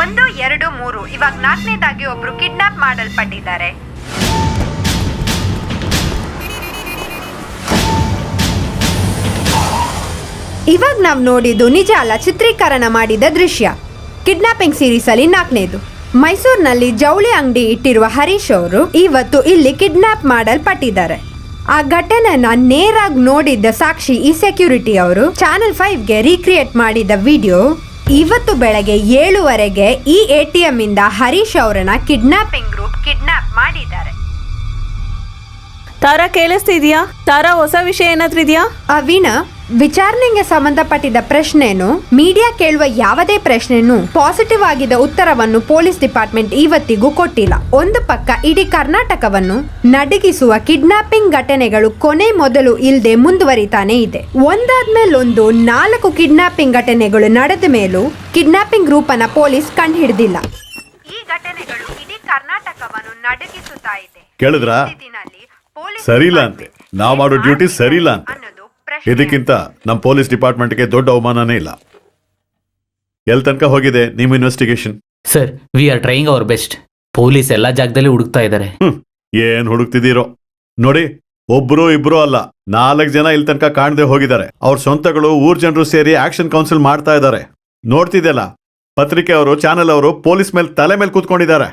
ಒಂದು ಎರಡು ಮೂರು. ಇವಾಗ ನಾಲ್ಕನೇದಾಗಿ ಒಬ್ರು ಕಿಡ್ನಾಪ್ ಮಾಡಲ್ಪಟ್ಟಿದ್ದಾರೆ. ಇವಾಗ ನಾವು ನೋಡಿದ್ದು ನಿಜ ಅಲ್ಲ ಚಿತ್ರೀಕರಣ ಮಾಡಿದ ದೃಶ್ಯ. ಕಿಡ್ನಾಪಿಂಗ್ ಸೀರೀಸ್ ಅಲ್ಲಿ ನಾಲ್ಕನೇದು. ಮೈಸೂರಿನಲ್ಲಿ ಜವಳಿ ಅಂಗಡಿ ಇಟ್ಟಿರುವ ಹರೀಶ್ ಅವರು ಇವತ್ತು ಇಲ್ಲಿ ಕಿಡ್ನಾಪ್ ಮಾಡಲ್ಪಟ್ಟಿದ್ದಾರೆ. ಆ ಘಟನೆನ ನೇರಾಗಿ ನೋಡಿದ್ದ ಸಾಕ್ಷಿ ಈ ಸೆಕ್ಯೂರಿಟಿ ಅವರು. ಚಾನೆಲ್ ಫೈವ್ಗೆ ರೀಕ್ರಿಯೇಟ್ ಮಾಡಿದ ವಿಡಿಯೋ ಇವತ್ತು ಬೆಳಗ್ಗೆ ಏಳುವರೆಗೆ ಈ ಎ ಟಿ ಎಂ ಇಂದ ಹರೀಶ್ ಅವರನ್ನ ಕಿಡ್ನಾಪಿಂಗ್ ಗ್ರೂಪ್ ಕಿಡ್ನಾಪ್ ಮಾಡಿದ್ದಾರೆ. ತಾರಾ ಕೇಳಿಸ್ತಿದ್ಯಾ? ತಾರಾ ಹೊಸ ವಿಷಯ ಏನಾದ್ರೂ ಇದೆಯಾ ಅವಿನ ವಿಚಾರಣೆಗೆ ಸಂಬಂಧಪಟ್ಟಿದ ಪ್ರಶ್ನೆನು ಮೀಡಿಯಾ ಕೇಳುವ ಯಾವುದೇ ಪ್ರಶ್ನೆಯನ್ನು ಪಾಸಿಟಿವ್ ಆಗಿದ್ದ ಉತ್ತರವನ್ನು ಪೊಲೀಸ್ ಡಿಪಾರ್ಟ್ಮೆಂಟ್ ಇವತ್ತಿಗೂ ಕೊಟ್ಟಿಲ್ಲ. ಒಂದು ಪಕ್ಕ ಇಡೀ ಕರ್ನಾಟಕವನ್ನು ನಡಗಿಸುವ ಕಿಡ್ನಾಪಿಂಗ್ ಘಟನೆಗಳು ಕೊನೆ ಮೊದಲು ಇಲ್ಲದೆ ಮುಂದುವರಿತಾನೆ ಇದೆ. ಒಂದಾದ್ಮೇಲೊಂದು ನಾಲ್ಕು ಕಿಡ್ನಾಪಿಂಗ್ ಘಟನೆಗಳು ನಡೆದ ಮೇಲೂ ಕಿಡ್ನಾಪಿಂಗ್ ರೂಪನ ಪೊಲೀಸ್ ಕಂಡುಹಿಡಿದಿಲ್ಲ ಈ ಘಟನೆಗಳು ಇಡೀ ಕರ್ನಾಟಕವನ್ನು ನಡಗಿಸುತ್ತಾ ಇದೆ. ಕೇಳಿದ್ರಾ? ಪೊಲೀಸ್ ಸರಿಯಿಲ್ಲ ಅಂತೆ. ನಾವು ಮಾಡೋ ಡ್ಯೂಟಿ ಸರಿಯಿಲ್ಲ ಅಂತ. ಇದಕ್ಕಿಂತ ನಮ್ಮ ಪೊಲೀಸ್ ಡಿಪಾರ್ಟ್ಮೆಂಟ್ಗೆ ದೊಡ್ಡ ಅವಮಾನನೇ ಇಲ್ಲ. ಎಲ್ ತನಕ ಹೋಗಿದೆ ನಿಮ್ಮ investigation? Sir we are trying our best. Police ಎಲ್ಲಾ ಜಾಗದಲ್ಲಿ ಹುಡುಕ್ತಾ ಇದ್ದಾರೆ. ಹ್ಮ್ ಏನ್ ಹುಡುಕ್ತಿದ್ದೀರೋ. ನೋಡಿ ಒಬ್ರು ಇಬ್ರು ಅಲ್ಲ ನಾಲ್ಕು ಜನ ಇಲ್ಲಿ ತನಕ ಕಾಣದೆ ಹೋಗಿದ್ದಾರೆ. ಅವ್ರ ಸ್ವಂತಗಳು ಊರ್ ಜನರು ಸೇರಿ ಆಕ್ಷನ್ ಕೌನ್ಸಿಲ್ ಮಾಡ್ತಾ ಇದ್ದಾರೆ. ನೋಡ್ತಿದ್ದೆಲ್ಲ ಪತ್ರಿಕೆ ಅವರು ಚಾನೆಲ್ ಅವರು ಪೊಲೀಸ್ ಮೇಲೆ ತಲೆ ಮೇಲೆ ಕೂತ್ಕೊಂಡಿದ್ದಾರೆ.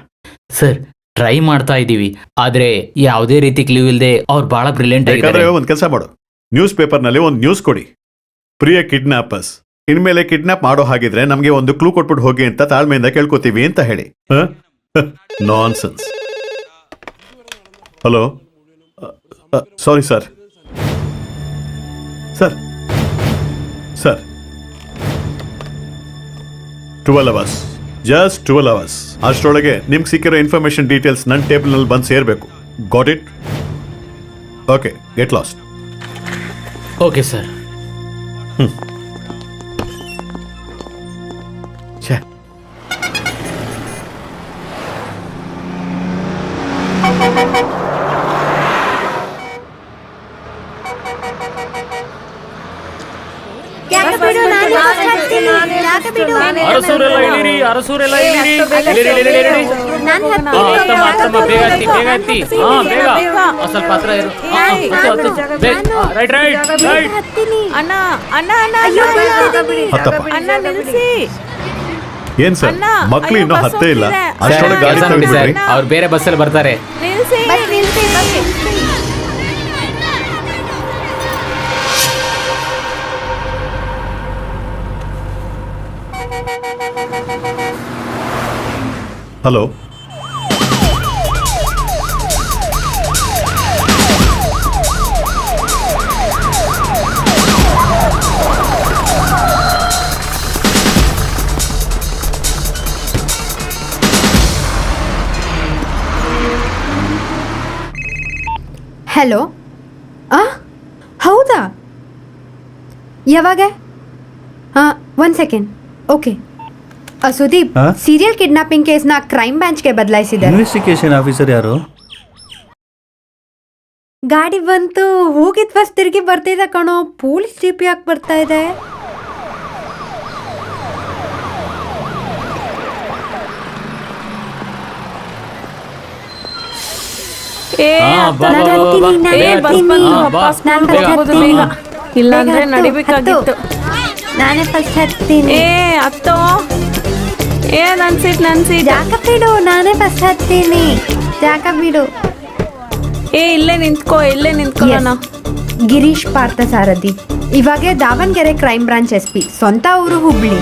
ಸರ್ ಟ್ರೈ ಮಾಡ್ತಾ ಇದೀವಿ. ಆದ್ರೆ ಯಾವುದೇ ರೀತಿ ಕ್ಲೀವ್ ಇಲ್ಲದೆ ಅವ್ರು ಬಹಳ ಬ್ರಿಲಿಯಂಟ್ ಬೇಕಾದ್ರೆ ಆಗಿದ್ದಾರೆ ಒಂದ್ ಕೆಲಸ ಮಾಡು. ನ್ಯೂಸ್ ಪೇಪರ್ನಲ್ಲಿ ಒಂದು ನ್ಯೂಸ್ ಕೊಡಿ. ಪ್ರಿಯ ಕಿಡ್ನಾಪರ್ಸ್ ಇನ್ಮೇಲೆ ಕಿಡ್ನಾಪ್ ಮಾಡೋ ಹಾಗಿದ್ರೆ ನಮಗೆ ಒಂದು ಕ್ಲೂ ಕೊಟ್ಬಿಟ್ಟು ಹೋಗಿ ಅಂತ ತಾಳ್ಮೆಯಿಂದ ಕೇಳ್ಕೊತೀವಿ ಅಂತ ಹೇಳಿ. Nonsense hello sorry sir sir sir twelve hours just twelve hours ಅಷ್ಟರೊಳಗೆ ನಿಮ್ಗೆ ಸಿಕ್ಕಿರೋ ಇನ್ಫಾರ್ಮೇಶನ್ ಡೀಟೇಲ್ಸ್ ನನ್ನ ಟೇಬಲ್ನಲ್ಲಿ ಬಂದು ಸೇರಬೇಕು. Got it okay get lost okay sir ಅರಸೂರೆಲ್ಲ ಇಳಿರಿ ಅರಸೂರೆಲ್ಲ ಇಳಿರಿ. ಇಳಿರಿ, ಇಳಿರಿ, ಇಳಿರಿ. ಆ, ಅತ್ತಮ್ಮ, ಅತ್ತಮ್ಮ, ಬೇಗ ಹತ್ತಿ, ಬೇಗ ಹತ್ತಿ. ಹಾ, ಬೇಗ. ಆ, ಸ್ವಲ್ಪ ಹತ್ರ ಇರು. ಆ, ಆ, ಹತ್ತು, ಹತ್ತು. Right right right. ಅಣ್ಣ ಅಣ್ಣ ಅಣ್ಣ ಅಣ್ಣ, ಹತ್ತಪ್ಪ ಅಣ್ಣ ನಿಲ್ಸಿ ಏನ್ ಸರ್? ಮಕ್ಳು ಇನ್ನೂ ಬಸ್ ಹತ್ತೇ ಇಲ್ಲ. ಗಾಡಿ ಅವ್ರು ಬೇರೆ ಬಸ್ಸಲ್ಲಿ ಬರ್ತಾರೆ. ನಿಲ್ಸಿ ಹಲೋ ಹಲೋ ಆ? ಹೌದಾ? ಯಾವಾಗ? ಹಾಂ ಒನ್ ಸೆಕೆಂಡ್ ಓಕೆ ಸುದೀಪ್ ಹಾ? ಸೀರಿಯಲ್ ಕಿಡ್ನಾಪಿಂಗ್ ಕೇಸ್ ಕೇಸ್ನ ಕ್ರೈಮ್ ಬ್ರಾಂಚ್ಗೆ ಬದಲಾಯಿಸಿದ್ದಾರೆ ಇನ್ವೆಸ್ಟಿಗೇಷನ್ ಆಫೀಸರ್ ಯಾರು ಗಾಡಿ ಬಂತು ಹೋಗಿದ್ ಬಸ್ ತಿರುಗಿ ಬರ್ತಿದೆ ಕಣೋ ಪೊಲೀಸ್ ಜೀಪ್ ಯಾಕೆ ಬರ್ತಾ ಇದೆ ಏ ಹಾ, ಅತ್ತ ಬಾ, ನಾನು ಬಾ, ಬಾ. ಹತ್ತೀನಿ, ಏ, ಬಸ್ ಬಂತು, ಹಾ, ಬಾ. ವಾಪಸ್ ನಾನು ಮಾಡ್ಬೋದು ಹತ್ತೀನಿ. ಬೇಗ. ಇಲ್ಲಾಂದ್ರೆ ಬೇಗ ಹತ್ತು, ನಡಿಬೇಕಾಗಿತ್ತು ನಾನೇ ಫಸ್ಟ್ ಹತ್ತೀನಿ ಏ ಹತ್ತೋ ಏ ನನ್ ಸೀಟ್ ನನ್ ಸೀಟ್ ಬಿಡು ನಾನೇ ಬಸ್ ಹತ್ತೀನಿ. ಜಾಕ ಬಿಡು. ಏ ಇಲ್ಲೇ ನಿಂತ್ಕೋ ಇಲ್ಲೇ ನಿಂತ್ಕೊಳ್ಳೋಣ. ಗಿರೀಶ್ ಪಾರ್ಥ ಸಾರಥಿ ಇವಾಗೆ Davanagere crime branch S P ಸ್ವಂತ ಊರು ಹುಬ್ಳಿ.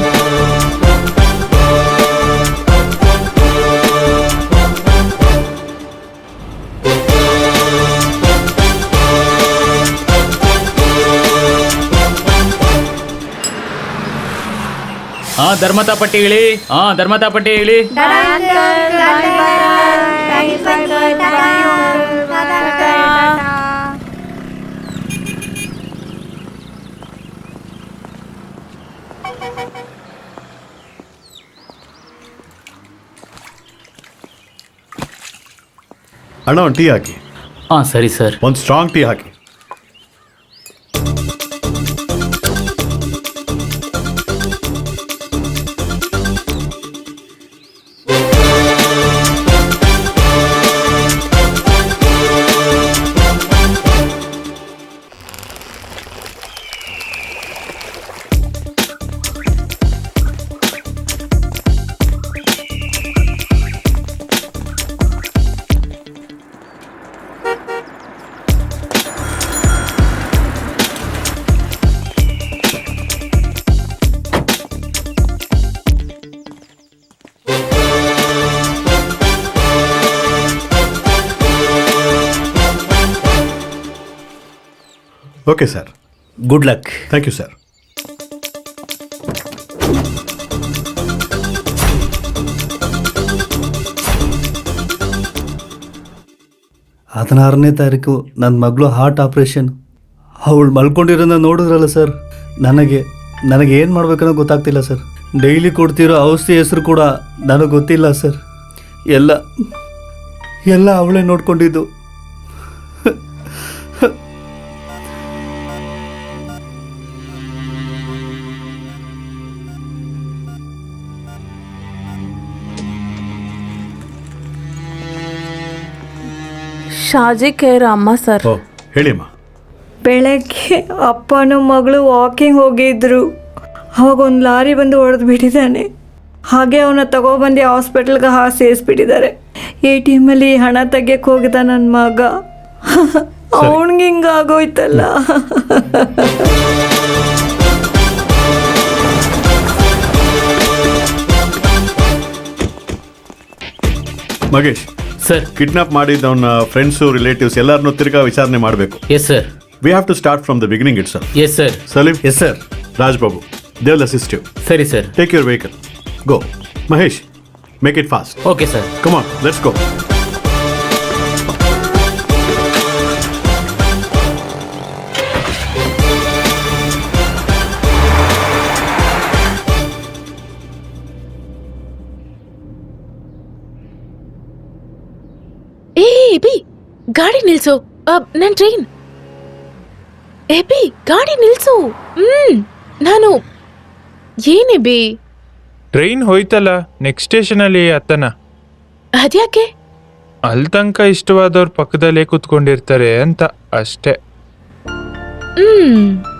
ಹಾ ಧರ್ಮತಾ ಪಟ್ಟಿ ಇಳಿ ಹಾ ಧರ್ಮತಾ ಪಟ್ಟಿ ಇಳಿ ಅಣ್ಣ ಒಂದು ಟೀ ಹಾಕಿ ಹಾ ಸರಿ ಸರ್ ಒಂದು strong tea hockey okay sir good luck thank you sir ಹದಿನಾರನೇ ತಾರೀಕು ನನ್ನ ಮಗಳು ಹಾರ್ಟ್ ಆಪ್ರೇಷನ್ ಅವಳು ಮಲ್ಕೊಂಡಿರೋದನ್ನ ನೋಡಿದ್ರಲ್ಲ ಸರ್ ನನಗೆ ನನಗೆ ಏನು ಮಾಡ್ಬೇಕನ್ನೋ ಗೊತ್ತಾಗ್ತಿಲ್ಲ ಸರ್ ಡೈಲಿ ಕೊಡ್ತಿರೋ ಔಷಧಿ ಹೆಸರು ಕೂಡ ನನಗೆ ಗೊತ್ತಿಲ್ಲ ಸರ್ ಎಲ್ಲ ಎಲ್ಲ ಅವಳೇ ನೋಡ್ಕೊಂಡಿದ್ದು. ಶಾಜಿ ಕೇರ್ ಅಮ್ಮ ಸರ್. ಓ ಹೇಳಿ ಅಮ್ಮ. ಬೆಳಗ್ಗೆ ಅಪ್ಪನ ಮಗಳು ವಾಕಿಂಗ್ ಹೋಗಿದ್ರು. ಅವಾಗ ಒಂದು ಲಾರಿ ಬಂದು ಹೊಡೆದು ಬಿಟ್ಟಿದ್ದಾನೆ. ಹಾಗೆ ಅವನ ತಗೊಬಂದು ಹಾಸ್ಪಿಟಲ್ಗೆ ಹಾ ಸೇರಿಸ್ಬಿಟ್ಟಿದ್ದಾರೆ. ಎ ಟಿ ಎಮ್ಮಲ್ಲಿ ಹಣ ತೆಗಿಯಕ್ಕೆ ಹೋಗಿದ್ದ ನನ್ನ ಮಗ. ಅವನಿಗೆ ಹಿಂಗಾಗೋಯ್ತಲ್ಲ ಮಗೇಶ್ ಸರ್ ಕಿಡ್ನಾಪ್ ಮಾಡಿದ್ದವನ ಫ್ರೆಂಡ್ಸು ರಿಲೇಟಿವ್ಸ್ ಎಲ್ಲರನ್ನೂ ತಿರ್ಗಾ ವಿಚಾರಣೆ ಮಾಡಬೇಕು. Yes sir we have to start from the beginning it sir yes sir Saleem yes sir Raj Babu they will assist you ಸರಿ sir take your vehicle go Mahesh make it fast okay sir come on let's go ಗಾಡಿ ನಿಲ್ಸು. ನನ್ train. AB ಗಾಡಿ ನಿಲ್ಸು. ಹ್ಮ್ ನಾನು ಏನೆಬಿ train ಹೋಯ್ತಲ್ಲ next ಸ್ಟೇಷನಲ್ಲಿ ಅತ್ತನ. ಅದ್ಯಾಕೆ? ಅಲ್ಲಿ ತನಕ ಇಷ್ಟವಾದವ್ರ ಪಕ್ಕದಲ್ಲೇ ಕೂತ್ಕೊಂಡಿರ್ತಾರೆ ಅಂತ ಅಷ್ಟೇ. ಹ್ಮ್.